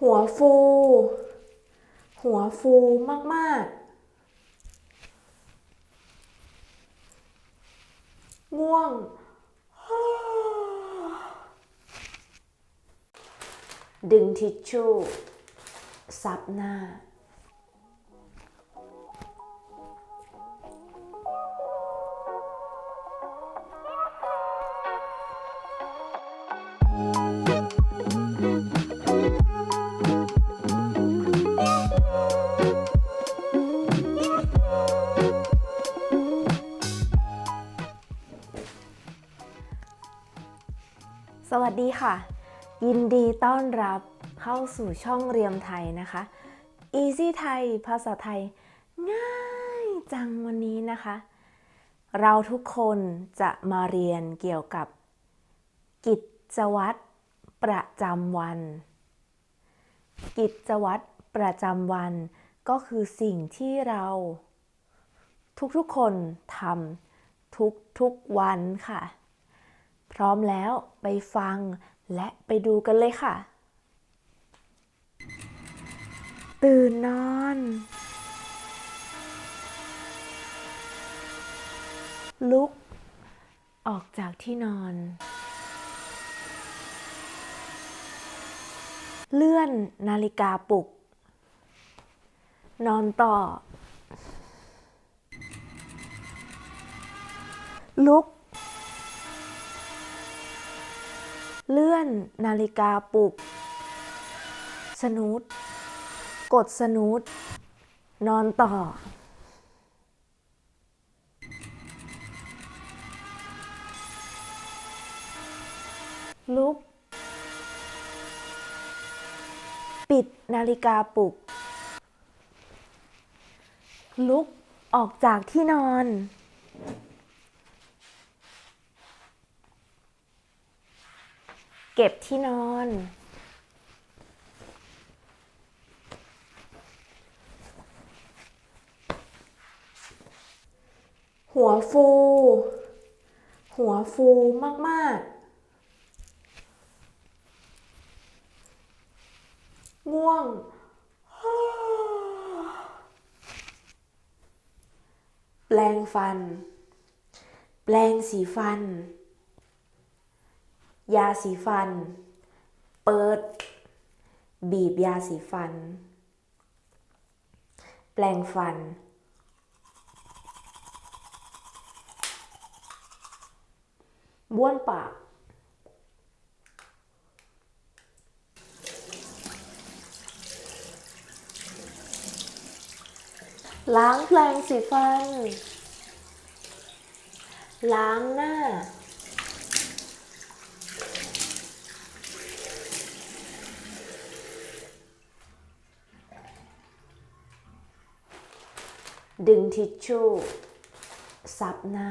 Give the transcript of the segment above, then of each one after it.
หัวฟู หัวฟูมากๆ ง่วง ดึงทิชชู่ซับหน้า ดีค่ะ ยินดีต้อนรับเข้าสู่ช่องเรียมไทยนะคะ Easy ไทย ภาษาไทย ง่ายจังวันนี้นะคะ เราทุกคนจะมาเรียนเกี่ยวกับ กิจวัตรประจำวัน กิจวัตรประจำวัน ก็คือสิ่งที่เราทุกๆคนทำทุกๆวันค่ะ พร้อมแล้วไปฟังและไปดูกันเลยค่ะ ตื่นนอน ลุก ออกจากที่นอน เลื่อนนาฬิกาปลุก นอนต่อ ลุก เลื่อนนาฬิกาปลุก สนูดกดสนูดนอนต่อ ลุก ปิดนาฬิกาปลุก ลุกออกจากที่นอน เก็บที่นอน หัวฟู หัวฟูมาก ๆ ง่วง แปลงฟัน แปลงสีฟัน ยาสีฟัน เปิด บีบยาสีฟัน แปลงฟัน บ้วนปากล้างแปลงสีฟัน ล้างหน้า ดึงทิชชู่ซับหน้า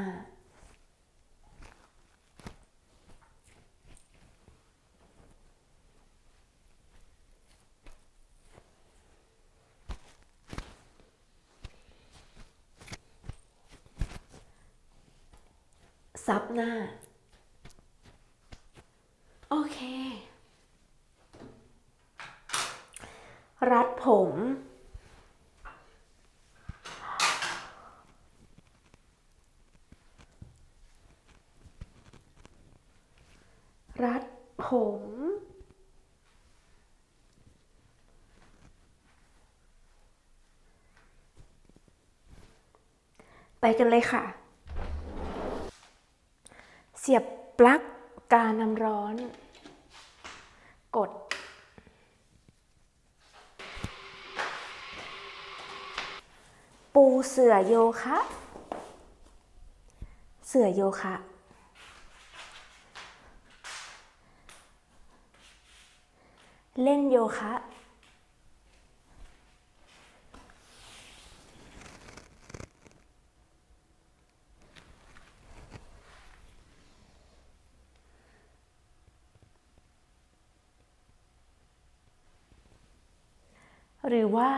ซับหน้า โอเค รัดผม รัดผม ไป กันเลยค่ะ เสียบปลั๊กกาน้ำร้อน กด ปูเสื่อโยคะ เสื่อโยคะเล่นโยคะ หรือว่า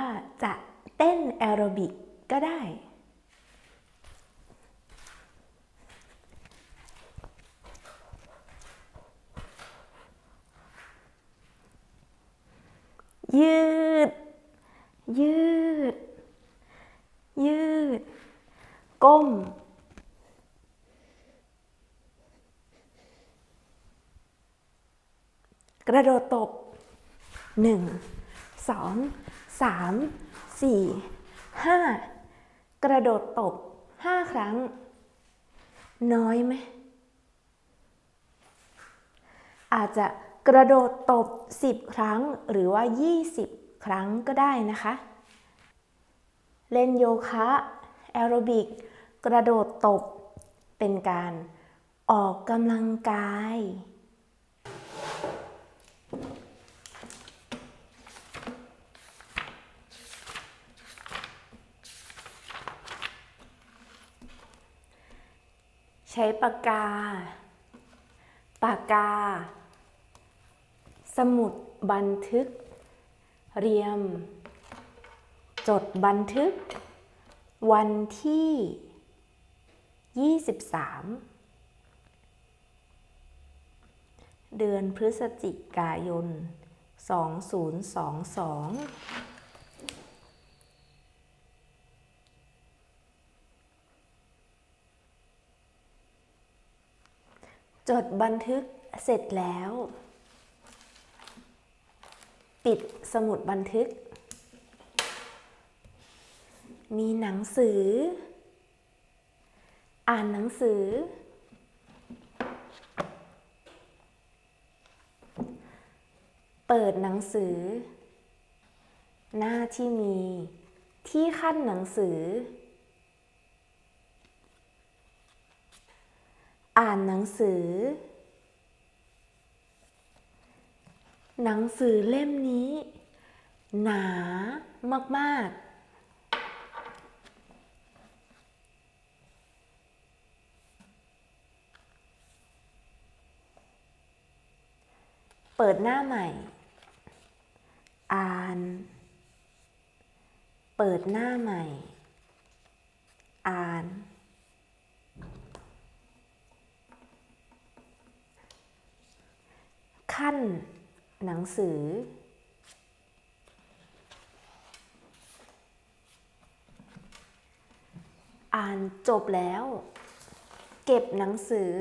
จะเต้นแอโรบิกก็ได้ ยืด ยืด ยืด ก้มกระโดดตบหนึ่ง สองสามสี่ห้ากระโดดตบห้าครั้ง น้อยไหม อาจจะกระโดดตบ10ครั้งหรือว่า20ครั้งก็ได้นะคะ เล่นโยคะแอโรบิก กระโดดตบเป็นการออกกำลังกาย ใช้ปากกา ปากกา สมุดบันทึก เรียม จดบันทึก วันที่ 23 เดือนพฤศจิกายน 2022 จดบันทึกเสร็จแล้ว ปิดสมุดบันทึก มีหนังสือ อ่านหนังสือ เปิดหนังสือ หน้าที่มีที่ขั้นหนังสือ อ่านหนังสือ หนังสือเล่มนี้ หนามากๆเปิดหน้าใหม่ อ่าน เปิดหน้าใหม่ อ่าน ขั้นหนังสือ อ่านจบแล้ว เก็บหนังสือ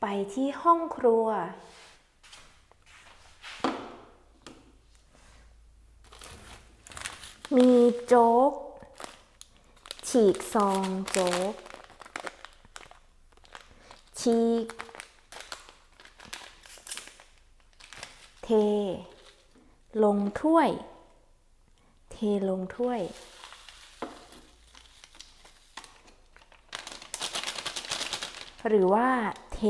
ไปที่ห้องครัว มีโจ๊ก ฉีกซองโจ๊ก ฉีก เท ลงถ้วย เทลงถ้วย หรือว่าเท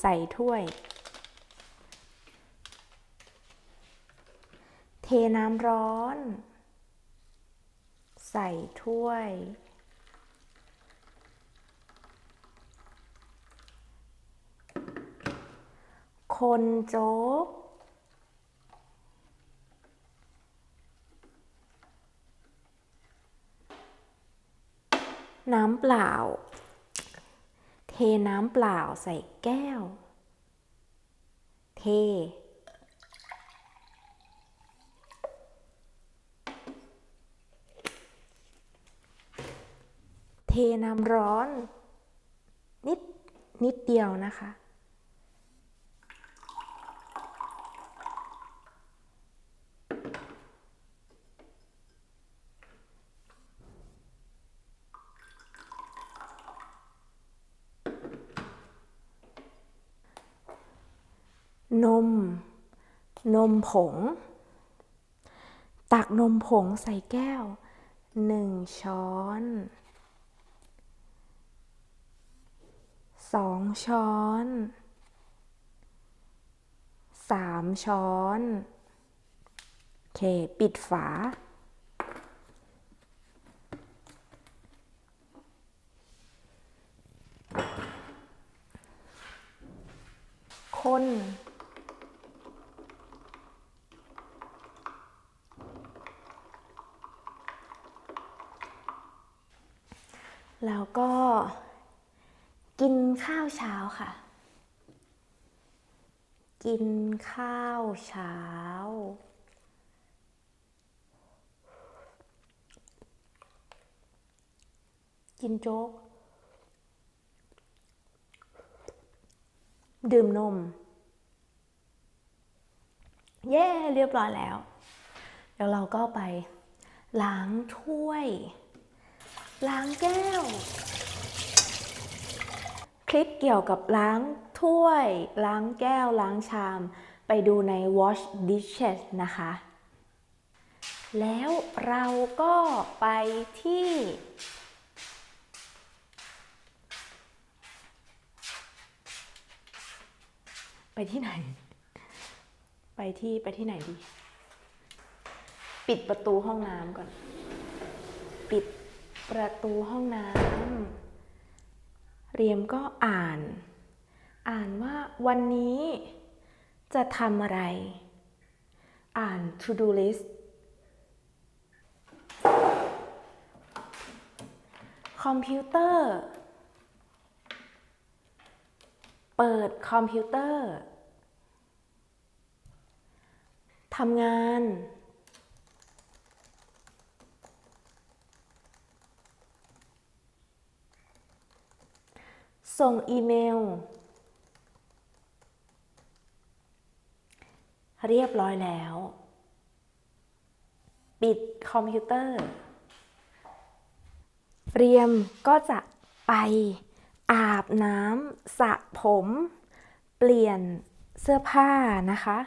ใส่ถ้วย เทน้ำร้อน ใส่ถ้วย คนโจ๊ก น้ำเปล่า เทน้ำเปล่าใส่แก้ว เท เทน้ำร้อน นิด นิดเดียวนะคะ นม นมผง ตักนมผงใส่แก้วหนึ่งช้อนสองช้อนสามช้อนโอเค ปิดฝา คน แล้วก็กิน ข้าวเช้าค่ะ กินข้าวเช้า กินโจ๊ก ดื่มนม เย้ เรียบร้อยแล้ว เดี๋ยวเราก็ไปล้างถ้วย ล้างแก้ว คลิปเกี่ยวกับล้างถ้วย ล้างแก้ว ล้างชาม ไปดูใน Wash Dishes นะคะ แล้วเราก็ไปที่ ไปที่ไหน ไปที่ไปที่ไหนดี ปิดประตูห้องน้ำก่อน ปิดประตูห้องน้ำ เรียมก็อ่าน อ่านว่าวันนี้จะทำอะไร อ่าน to do list คอมพิวเตอร์ เปิดคอมพิวเตอร์ ทำงาน ส่งอีเมล เรียบร้อยแล้ว ปิดคอมพิวเตอร์ เรียมก็จะไปอาบน้ำสระผม เปลี่ยนเสื้อผ้านะคะ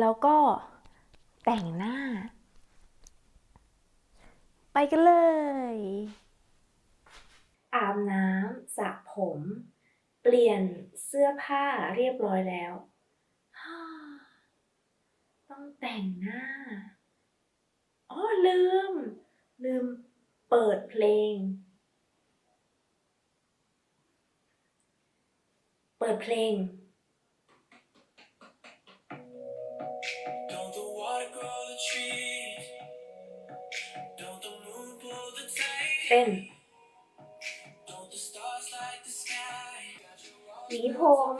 แล้วก็แต่งหน้า ไปกันเลย อาบน้ำสระผม เปลี่ยนเสื้อผ้าเรียบร้อยแล้วฮ่าต้องแต่งหน้า อ๋อ ลืม ลืมเปิดเพลง เปิดเพลง Don't the water สีผม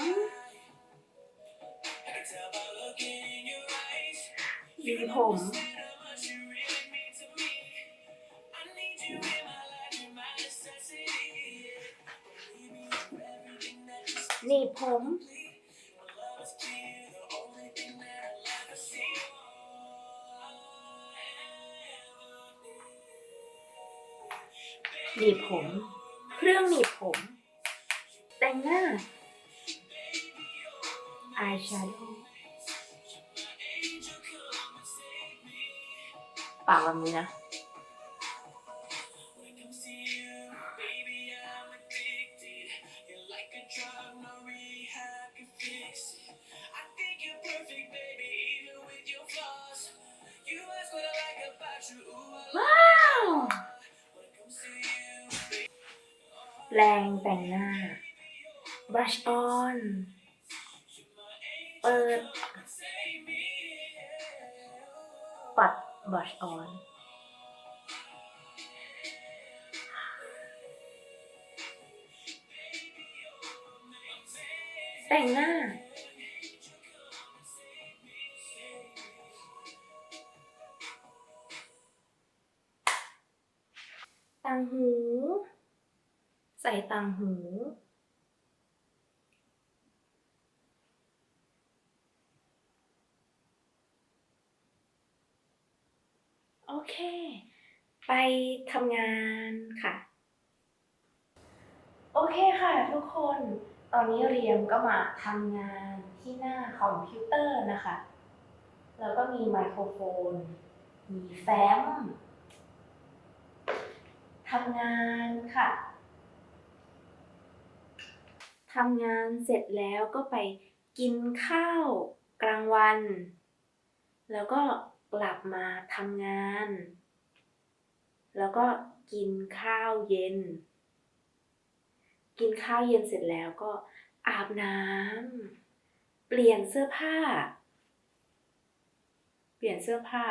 สีผม นีผม หนีผม เครื่องหนีบผม อายแชโดว์ปากแบบนี้นะ When it comes to you, baby, I'm addicted. You're like a drug, no rehab can fix it. I think you're perfect, baby, even with your flaws. You ask what I like about you, ooh, I like ว้าว when it comes to you, baby. แรงแต่งหน้า brush on เปิด ปัด brush on แต่งหน้าต่างหู ใส่ต่างหู โอเค ไปทำงานค่ะ โอเคค่ะทุกคน ตอนนี้เรียมก็มาทำงานที่หน้าคอมพิวเตอร์นะคะ แล้วก็มีไมโครโฟน มีแฟ้มทำงานค่ะทำงานเสร็จแล้วก็ไปกินข้าวกลางวัน แล้วก็กลับมาทำงาน แล้วก็กินข้าวเย็น กินข้าวเย็นเสร็จแล้วก็อาบน้ำ เปลี่ยนเสื้อผ้า เปลี่ยนเสื้อผ้า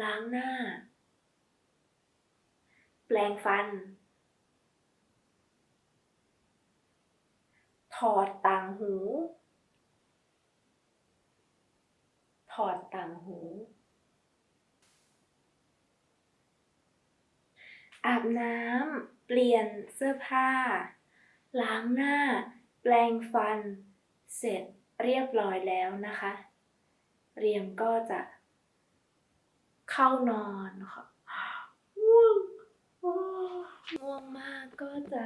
ล้างหน้า แปลงฟัน ถอดต่างหู ถอดต่างหู อาบน้ำ เปลี่ยนเสื้อผ้า ล้างหน้า แปรงฟัน เสร็จเรียบร้อยแล้วนะคะ เรียมก็จะเข้านอนค่ะง่วงง่วงมากก็จะ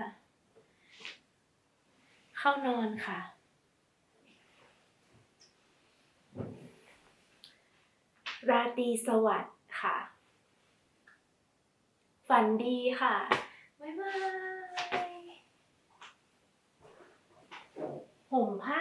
เข้านอนค่ะ ราตรีสวัสดิ์ค่ะ ฝันดีค่ะ บ๊ายบาย ห่มผ้า